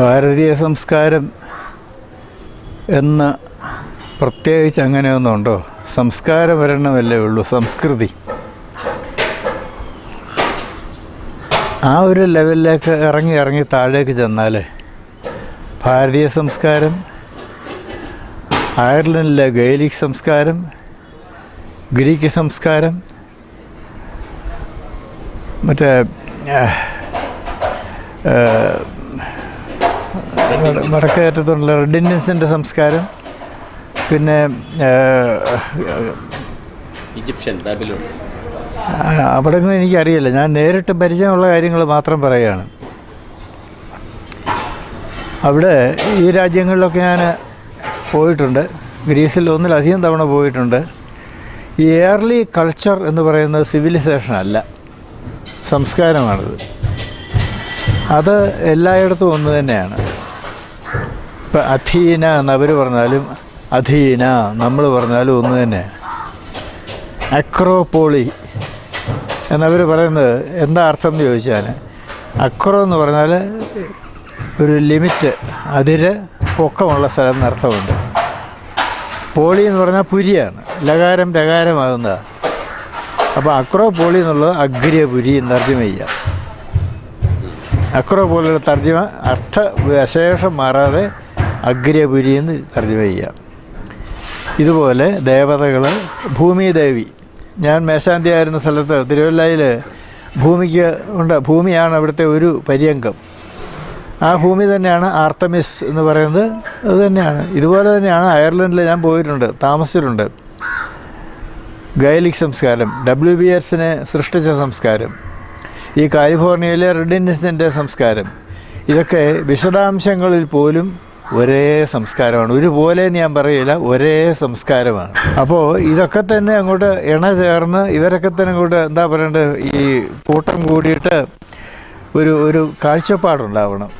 ഭാരതീയ സംസ്കാരം എന്ന പ്രത്യേകിച്ച് അങ്ങനെയൊന്നുണ്ടോ? സംസ്കാരം വരണമല്ലേ ഉള്ളൂ സംസ്കൃതി. ആ ഒരു ലെവലിലേക്ക് ഇറങ്ങി ഇറങ്ങി താഴേക്ക് ചെന്നാൽ ഭാരതീയ സംസ്കാരം അയർലൻഡിലെ ഗൈലിക് സംസ്കാരം ഗ്രീക്ക് സംസ്കാരം മറ്റേ വടക്കേറ്റത്തുള്ള റെഡ് ഇന്ത്യൻസിന്റെ സംസ്കാരം. പിന്നെ ഈജിപ്ഷ്യൻ ബാബിലോൺ. അവിടെ ഒന്നും എനിക്കറിയില്ല. ഞാൻ നേരിട്ട് പരിചയമുള്ള കാര്യങ്ങൾ മാത്രം പറയുകയാണ്. അവിടെ ഈ രാജ്യങ്ങളിലൊക്കെ ഞാൻ പോയിട്ടുണ്ട്. ഗ്രീസിൽ ഒന്നിലധികം തവണ പോയിട്ടുണ്ട്. ഈ എയർലി കൾച്ചർ എന്ന് പറയുന്നത് സിവിലൈസേഷൻ അല്ല. സംസ്കാരമാണത്. അത് എല്ലായിടത്തും ഒന്ന് തന്നെയാണ്. ഇപ്പം അധീന എന്നവർ പറഞ്ഞാലും അധീന നമ്മൾ പറഞ്ഞാലും ഒന്ന് തന്നെ. അക്രോപോളി എന്നവർ പറയുന്നത് എന്താ അർത്ഥം എന്ന് ചോദിച്ചാൽ അക്രോ എന്ന് പറഞ്ഞാൽ ഒരു ലിമിറ്റ് അതിര് പൊക്കമുള്ള സ്ഥലം എന്നർത്ഥമുണ്ട് പോളി എന്ന് പറഞ്ഞാൽ പുരിയാണ് ലകാരം ലകാരമാകുന്ന അപ്പോൾ അക്രോ പോളി എന്നുള്ളത് അഗ്ര്യപുരി എന്ന് തർജമ ചെയ്യാം. അക്രോപോളിയുടെ തർജമ അർത്ഥ വിശേഷം മാറാതെ അഗ്രപുരി എന്ന് തർജമ ചെയ്യാം ഇതുപോലെ ദേവതകൾ ഭൂമിദേവി ഞാൻ മേശാന്തി ആയിരുന്ന സ്ഥലത്ത് തിരുവല്ലയിൽ ഭൂമിക്ക് ഉണ്ട് ഭൂമിയാണ് അവിടുത്തെ ഒരു പര്യങ്കം. ആ ഭൂമി തന്നെയാണ് ആർത്തമിസ് എന്ന് പറയുന്നത്. അത് തന്നെയാണ്. ഇതുപോലെ തന്നെയാണ് അയർലൻഡിൽ ഞാൻ പോയിട്ടുണ്ട് താമസിച്ചിട്ടുണ്ട്. ഗൈലിക് സംസ്കാരം ഡബ്ല്യു ബി എസിനെ സൃഷ്ടിച്ച സംസ്കാരം ഈ കാലിഫോർണിയയിലെ റെഡ് സംസ്കാരം. ഇതൊക്കെ വിശദാംശങ്ങളിൽ പോലും ഒരേ സംസ്കാരമാണ്. ഒരുപോലെ ഞാൻ പറയില്ല ഒരേ സംസ്കാരമാണ്. അപ്പോൾ ഇതൊക്കെ തന്നെ അങ്ങോട്ട് ഇണ ചേർന്ന് ഇവരൊക്കെ തന്നെ അങ്ങോട്ട് എന്താ പറയണ്ടത് ഈ കൂട്ടം കൂടിയിട്ട് ഒരു ഒരു കാഴ്ചപ്പാടുണ്ടാവണം.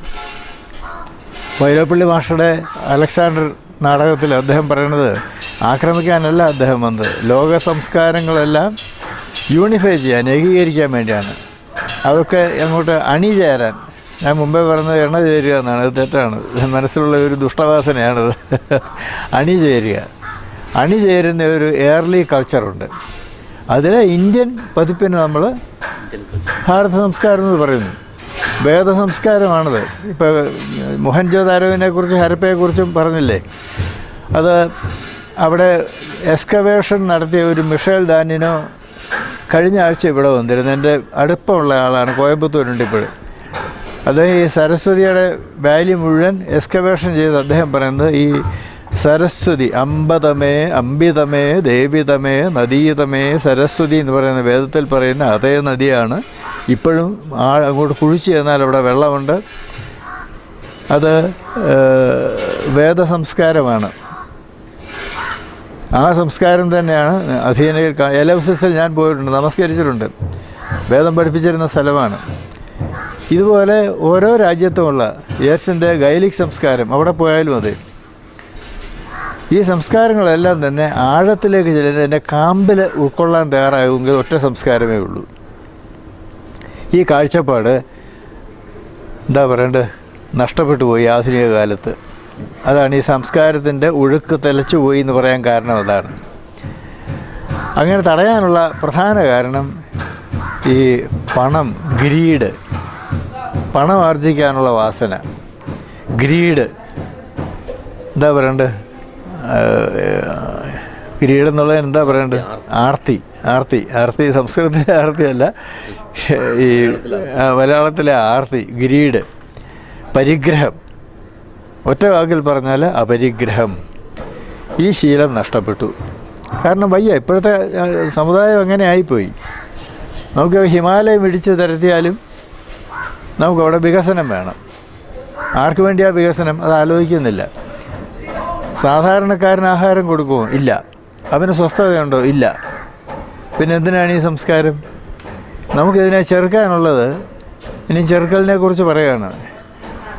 വൈലോപ്പള്ളി മാഷയുടെ അലക്സാണ്ടർ നാടകത്തിൽ അദ്ദേഹം പറയണത് ആക്രമിക്കാനല്ല അദ്ദേഹം വന്നത്. ലോക സംസ്കാരങ്ങളെല്ലാം യൂണിഫൈ ചെയ്യാൻ ഏകീകരിക്കാൻ വേണ്ടിയാണ്. അതൊക്കെ അങ്ങോട്ട് അണിചേരാൻ ഞാൻ മുമ്പേ പറഞ്ഞത് എണ്ണ ചേരുക എന്നാണ്. അത് തെറ്റാണ്. മനസ്സിലുള്ള ഒരു ദുഷ്ടവാസനയാണത്. അണി ചേരുക. അണി ചേരുന്ന ഒരു എയർലി കൾച്ചറുണ്ട്. അതിൽ ഇന്ത്യൻ പതിപ്പിന് നമ്മൾ ഭാരത സംസ്കാരം എന്ന് പറയുന്നു. വേദ സംസ്കാരമാണത്. ഇപ്പോൾ കുറിച്ചും കുറിച്ച് ഹരപ്പയെക്കുറിച്ചും പറഞ്ഞില്ലേ? അത് അവിടെ എക്സ്കവേഷൻ നടത്തിയ ഒരു മിഷേൽ ദാനിനോ കഴിഞ്ഞ ആഴ്ച ഇവിടെ വന്നിരുന്നു. എന്റെ അടുപ്പമുള്ള ആളാണ് കോയമ്പത്തൂരുണ്ട് ഇപ്പോഴും. അദ്ദേഹം ഈ സരസ്വതിയുടെ വാലി മുഴുവൻ എക്സ്കവേഷൻ ചെയ്ത് അദ്ദേഹം പറയുന്നത് ഈ സരസ്വതി അമ്പതമേ അമ്പിതമേ ദേവിതമേ നദീതമേ സരസ്വതി എന്ന് പറയുന്ന വേദത്തിൽ പറയുന്ന അതേ നദിയാണ് ഇപ്പോഴും ആ അങ്ങോട്ട് കുഴിച്ച് ചെന്നാൽ അവിടെ വെള്ളമുണ്ട്. അത് വേദസംസ്കാരമാണ്. ആ സംസ്കാരം തന്നെയാണ് അധീനയിൽ എലവസിൽ ഞാൻ പോയിട്ടുണ്ട് നമസ്കരിച്ചിട്ടുണ്ട്. വേദം പഠിപ്പിച്ചിരുന്ന സ്ഥലമാണ്. ഇതുപോലെ ഓരോ രാജ്യത്തുമുള്ള യേശന്റെ ഗൈലിക് സംസ്കാരം അവിടെ പോയാലും അതെ. ഈ സംസ്കാരങ്ങളെല്ലാം തന്നെ ആഴത്തിലേക്ക് ചെല്ലുന്ന എന്റെ കാമ്പിൽ ഉൾക്കൊള്ളാൻ തയ്യാറാകുമെങ്കിൽ ഒറ്റ സംസ്കാരമേ ഉള്ളൂ. ഈ കാഴ്ചപ്പാട് എന്താ പറയണ്ടത് നഷ്ടപ്പെട്ടു പോയി ആധുനിക കാലത്ത്. അതാണ് ഈ സംസ്കാരത്തിന്റെ ഒഴുക്ക് തെലച്ചു പോയി എന്ന് പറയാൻ കാരണം അതാണ്. അങ്ങനെ തടയാനുള്ള പ്രധാന കാരണം ഈ പണം ഗ്രീഡ് പണം ആർജിക്കാനുള്ള വാസന. ഗ്രീഡ്. എന്താ പറയണ്ടത് ഗ്രീഡ് എന്നുള്ളത് എന്താ പറയണ്ടത് ആർത്തി. ആർത്തി. ആർത്തി സംസ്കൃതത്തിലെ ആർത്തിയല്ല ഈ മലയാളത്തിലെ ആർത്തി ഗ്രീഡ്. പരിഗ്രഹം. ഒറ്റ വാക്കിൽ പറഞ്ഞാൽ അപരിഗ്രഹം. ഈ ശീലം നഷ്ടപ്പെട്ടു. കാരണം വയ്യ ഇപ്പോഴത്തെ സമുദായം അങ്ങനെ ആയിപ്പോയി? നമുക്ക് ഹിമാലയം ഇടിച്ച് തരത്തിയാലും നമുക്കവിടെ വികസനം വേണം. ആർക്ക് വേണ്ടിയാ വികസനം? അത് ആലോചിക്കുന്നില്ല. സാധാരണക്കാരന് ആഹാരം കൊടുക്കുമോ ഇല്ല. അവന് സ്വസ്ഥതയുണ്ടോ? ഇല്ല. പിന്നെ എന്തിനാണ് ഈ സംസ്കാരം? നമുക്കിതിനെ ചെറുക്കാനുള്ളത് ഇനി ചെറുക്കലിനെ കുറിച്ച് പറയുകയാണ്.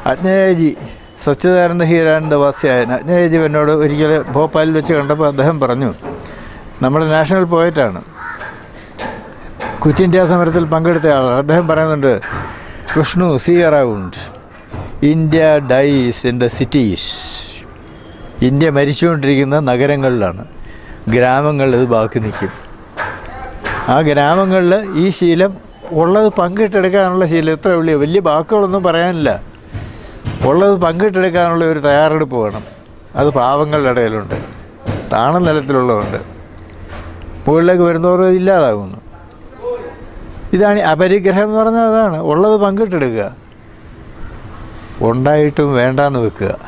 അജ്ഞേയജി സച്ചിദാനന്ദ ഹീരാനന്ദ വാസ്യായൻ. അജ്ഞേയജി എന്നോട് ഒരിക്കൽ ഭോപ്പാലിൽ വെച്ച് കണ്ടപ്പോൾ അദ്ദേഹം പറഞ്ഞു നമ്മുടെ നാഷണൽ പോയറ്റാണ്. ക്വിറ്റ് സമരത്തിൽ പങ്കെടുത്ത ആളാണ്. അദ്ദേഹം പറയുന്നുണ്ട് Vishnu see around. India dies in the cities. India മരിച്ചുകൊണ്ടിരിക്കുന്ന നഗരങ്ങളിലാണ്. ഗ്രാമങ്ങളിൽ ഇത് ബാക്കി നിൽക്കും. ആ ഗ്രാമങ്ങളിൽ ഈ ശീലം ഉള്ളത് പങ്കിട്ടെടുക്കാനുള്ള ശീലം എത്ര വലിയ വലിയ വാക്കുകളൊന്നും പറയാനില്ല. ഉള്ളത് പങ്കിട്ടെടുക്കാനുള്ള ഒരു തയ്യാറെടുപ്പ് വേണം. അത് പാവങ്ങളുടെ ഇടയിലുണ്ട്. താണ നിലത്തിലുള്ളതുണ്ട് മുകളിലേക്ക് വരുന്നവർ ഇല്ലാതാകുന്നു. ഇതാണ് അപരിഗ്രഹം എന്ന് പറഞ്ഞാൽ അതാണ്. ഉള്ളത് പങ്കിട്ടെടുക്കുക. ഉണ്ടായിട്ടും വേണ്ടാന്ന് വെക്കുക.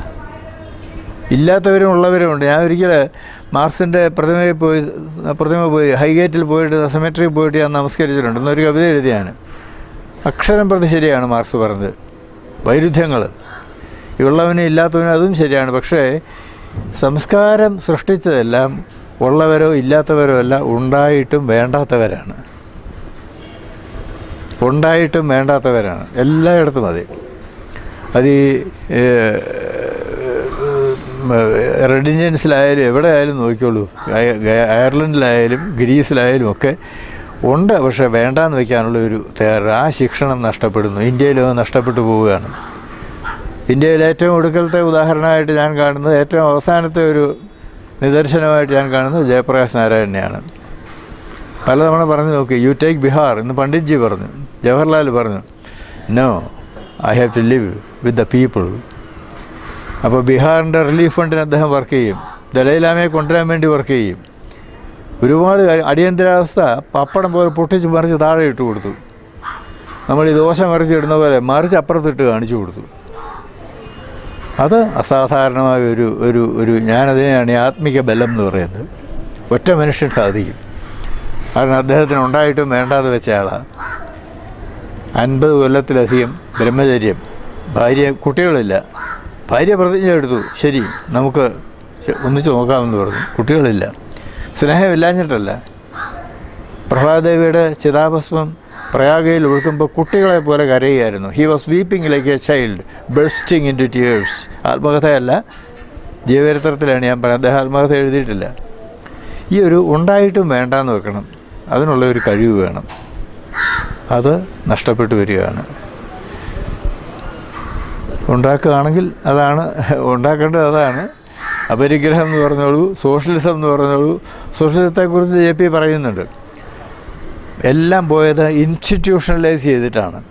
ഇല്ലാത്തവരും ഉള്ളവരും ഉണ്ട്. ഞാൻ ഒരിക്കൽ മാർസിന്റെ പ്രതിമയിൽ പോയി പ്രതിമ പോയി ഹൈഗേറ്റിൽ പോയിട്ട് സെമെട്രിയിൽ പോയിട്ട് ഞാൻ നമസ്കരിച്ചിട്ടുണ്ട്. എന്നൊരു കവിത എഴുതിയാണ് അക്ഷരം പ്രതി ശരിയാണ് മാർക്സ് പറഞ്ഞത്. വൈരുദ്ധ്യങ്ങൾ. ഉള്ളവനും ഇല്ലാത്തവനും അതും ശരിയാണ്. പക്ഷേ സംസ്കാരം സൃഷ്ടിച്ചതെല്ലാം ഉള്ളവരോ ഇല്ലാത്തവരോ അല്ല ഉണ്ടായിട്ടും വേണ്ടാത്തവരാണ്. ഉണ്ടായിട്ടും വേണ്ടാത്തവരാണ്. എല്ലായിടത്തും അതെ. അത് ഈ റെഡ് എവിടെ ആയാലും നോക്കിക്കോളൂ. അയർലൻഡിലായാലും ഗ്രീസിലായാലും ഒക്കെ ഉണ്ട്. പക്ഷേ വേണ്ടാന്ന് വയ്ക്കാനുള്ള ഒരു തയ്യാറ് ആ ശിക്ഷണം നഷ്ടപ്പെടുന്നു. ഇന്ത്യയിലും നഷ്ടപ്പെട്ടു പോവുകയാണ്. ഇന്ത്യയിൽ ഏറ്റവും ഒടുക്കലത്തെ ഉദാഹരണമായിട്ട് ഞാൻ കാണുന്നത് ഏറ്റവും അവസാനത്തെ ഒരു നിദർശനമായിട്ട് ഞാൻ കാണുന്നത് ജയപ്രകാശ് നാരായണനെയാണ്. പലതവണ പറഞ്ഞു നോക്കി യു ടേക്ക് ബിഹാർ എന്ന് പണ്ഡിറ്റ്ജി പറഞ്ഞു ജവഹർലാൽ പറഞ്ഞു no I have to live with the people അപ്പോൾ ബീഹാറിന്റെ റിലീഫ് ഫണ്ടിന് അദ്ദേഹം വർക്ക് ചെയ്യും ദലൈലാമയെ കൊണ്ടുവരാൻ വേണ്ടി വർക്ക് ചെയ്യും. ഒരുപാട് കാര്യം അടിയന്തരാവസ്ഥ പപ്പടം പോലെ പൊട്ടിച്ച് മറിച്ച് താഴെ ഇട്ട് കൊടുത്തു. നമ്മൾ ഈ ദോശ മറിച്ച് ഇടുന്ന പോലെ മറിച്ച് അപ്പുറത്തിട്ട് കാണിച്ചു കൊടുത്തു. അത് അസാധാരണമായ ഒരു ഒരു ഒരു ഞാനതിനെയാണ് ആത്മിക ബലം എന്ന് പറയുന്നത്. ഒറ്റ മനുഷ്യൻ സാധിക്കും. കാരണം അദ്ദേഹത്തിന് ഉണ്ടായിട്ടും വേണ്ടാതെ വെച്ച ആളാണ് അൻപത് കൊല്ലത്തിലധികം ബ്രഹ്മചര്യം. ഭാര്യ കുട്ടികളില്ല. ഭാര്യ പ്രതിജ്ഞ എടുത്തു. ശരി നമുക്ക് ഒന്നിച്ച് നോക്കാമെന്ന് പറഞ്ഞു. കുട്ടികളില്ല. സ്നേഹമില്ലാഞ്ഞിട്ടല്ല പ്രഭാദേവിയുടെ ചിതാഭസ്മം പ്രയാഗയിൽ ഒഴുക്കുമ്പോൾ കുട്ടികളെ പോലെ കരയുകയായിരുന്നു. He was weeping like a child bursting into tears ആത്മകഥയല്ല. ജീവചരിത്രത്തിലാണ് ഞാൻ പറയുന്നത് അദ്ദേഹം ആത്മകഥ എഴുതിയിട്ടില്ല. ഈ ഒരു ഉണ്ടായിട്ടും വേണ്ടാന്ന് വെക്കണം. അതിനുള്ള ഒരു കഴിവ് വേണം. അത് നഷ്ടപ്പെട്ടു വരികയാണ്. ഉണ്ടാക്കുകയാണെങ്കിൽ അതാണ് ഉണ്ടാക്കേണ്ടത് അതാണ്. അപരിഗ്രഹം എന്ന് പറഞ്ഞോളൂ സോഷ്യലിസം എന്ന് പറഞ്ഞോളൂ സോഷ്യലിസത്തെക്കുറിച്ച് ജെ പി പറയുന്നുണ്ട്. എല്ലാം പോയത് ഇൻസ്റ്റിറ്റ്യൂഷണലൈസ് ചെയ്തിട്ടാണ്.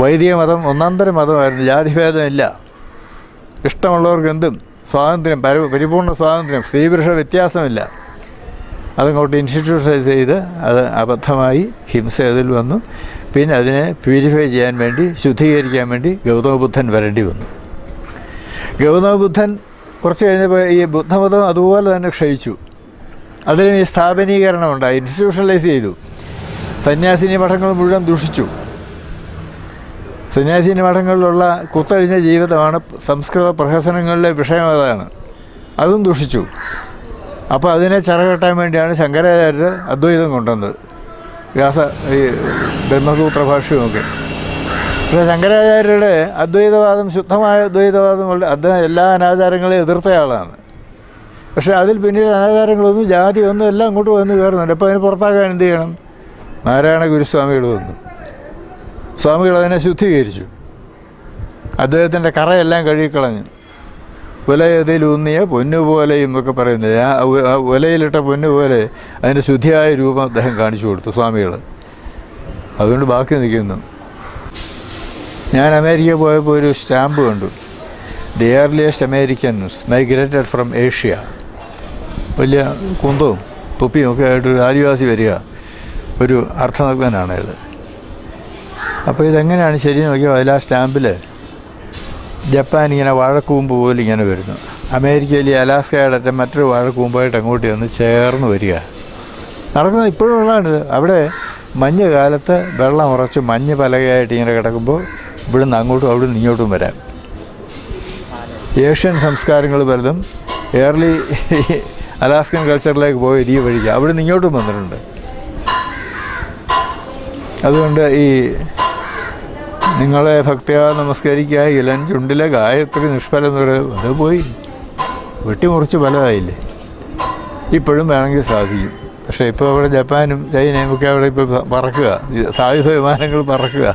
വൈദിക മതം ഒന്നാന്തര മതമായിരുന്നു. ജാതിഭേദമില്ല. ഇഷ്ടമുള്ളവർക്ക് എന്തും? സ്വാതന്ത്ര്യം പരി പരിപൂർണ സ്വാതന്ത്ര്യം. സ്ത്രീപുരുഷ വ്യത്യാസമില്ല. അതങ്ങോട്ട് ഇൻസ്റ്റിറ്റ്യൂഷണലൈസ് ചെയ്ത് അത് അബദ്ധമായി ഹിംസ അതിൽ വന്നു. പിന്നെ അതിനെ പ്യൂരിഫൈ ചെയ്യാൻ വേണ്ടി ശുദ്ധീകരിക്കാൻ വേണ്ടി ഗൗതമ ബുദ്ധൻ വരേണ്ടി വന്നു. ഗൗതമ ബുദ്ധൻ കുറച്ച് കഴിഞ്ഞപ്പോൾ ഈ ബുദ്ധമതം അതുപോലെ തന്നെ ക്ഷയിച്ചു. അതിന് ഈ സ്ഥാപനീകരണം ഉണ്ടായി ഇൻസ്റ്റിറ്റ്യൂഷണലൈസ് ചെയ്തു. സന്യാസിനി മഠങ്ങൾ മുഴുവൻ ദുഷിച്ചു. സന്യാസിനി മഠങ്ങളിലുള്ള കുത്തഴിഞ്ഞ ജീവിതമാണ് സംസ്കൃത പ്രഹസനങ്ങളിലെ വിഷയം അതാണ്. അതും ദുഷിച്ചു. അപ്പോൾ അതിനെ ചിറകെട്ടാൻ വേണ്ടിയാണ് ശങ്കരാചാര്യർ അദ്വൈതം കൊണ്ടുവന്നത്. വ്യാസ ഈ ബ്രഹ്മസൂത്ര ഭാഷയുമൊക്കെ പക്ഷേ ശങ്കരാചാര്യരുടെ അദ്വൈതവാദം ശുദ്ധമായ അദ്വൈതവാദമുള്ള അദ്ദേഹം എല്ലാ അനാചാരങ്ങളെയും എതിർത്തയാളാണ് പക്ഷേ അതിൽ പിന്നീട് അനാചാരങ്ങളൊന്നും ജാതി ഒന്നും എല്ലാം അങ്ങോട്ട് വന്ന് കയറുന്നുണ്ട്. അപ്പോൾ അതിന് പുറത്താക്കാൻ എന്ത് ചെയ്യണം? നാരായണ ഗുരുസ്വാമികൾ വന്നു. സ്വാമികൾ അതിനെ ശുദ്ധീകരിച്ചു. അദ്ദേഹത്തിന്റെ കറയെല്ലാം കഴുകിക്കളഞ്ഞു. ഉലയതിലൂന്നിയ പൊന്നുപോലെയും എന്നൊക്കെ പറയുന്നത്. ആ വിലയിലിട്ട പൊന്നു പോലെ അതിന്റെ ശുദ്ധിയായ രൂപം അദ്ദേഹം കാണിച്ചു കൊടുത്തു സ്വാമികൾ അതുകൊണ്ട് ബാക്കി നിൽക്കുന്നു. ഞാൻ അമേരിക്ക പോയപ്പോൾ ഒരു സ്റ്റാമ്പ് കണ്ടു. The earliest Americans migrated from Asia. വലിയ കുന്തവും തൊപ്പിയും ഒക്കെ ആയിട്ടൊരു ആദിവാസി വരിക ഒരു അർത്ഥനഗ്നാണ് ഇത് അപ്പോൾ ഇതെങ്ങനെയാണ് ശരി നോക്കിയാൽ അതിൽ ആ സ്റ്റാമ്പിൽ ജപ്പാൻ ഇങ്ങനെ വാഴക്കൂമ്പ് പോലെ ഇങ്ങനെ വരുന്നു. അമേരിക്കയിൽ അലാസ്കയുടെ അറ്റം മറ്റൊരു വാഴക്കൂമ്പായിട്ട് അങ്ങോട്ട് ചെന്ന് ചേർന്ന് വരിക. നടക്കുന്നത് ഇപ്പോഴും ഉള്ളതാണിത് അവിടെ മഞ്ഞ് കാലത്ത് വെള്ളം ഉറച്ച് മഞ്ഞ് പലകയായിട്ട് ഇങ്ങനെ കിടക്കുമ്പോൾ ഇവിടുന്ന് അങ്ങോട്ടും അവിടുന്ന് ഇങ്ങോട്ടും വരാം. ഏഷ്യൻ സംസ്കാരങ്ങൾ പലതും ഏർലി അലാസ്കൻ കൾച്ചറിലേക്ക് പോയി ഈ വഴിക്ക് അവിടുന്ന് ഇങ്ങോട്ടും വന്നിട്ടുണ്ട്. അതുകൊണ്ട് ഈ നിങ്ങളെ ഭക്തിയാ നമസ്കരിക്കുക. ഇലൻ ചുണ്ടിലെ ഗായത്രി നിഷ്ഫലം എന്ന് പറയുന്നത് അത് പോയി. വെട്ടിമുറിച്ച് പലതായില്ലേ? ഇപ്പോഴും വേണമെങ്കിൽ സാധിക്കും. പക്ഷേ ഇപ്പോൾ അവിടെ ജപ്പാനും ചൈനയും ഒക്കെ അവിടെ ഇപ്പോൾ പറക്കുക. സായുധ വിമാനങ്ങൾ പറക്കുക.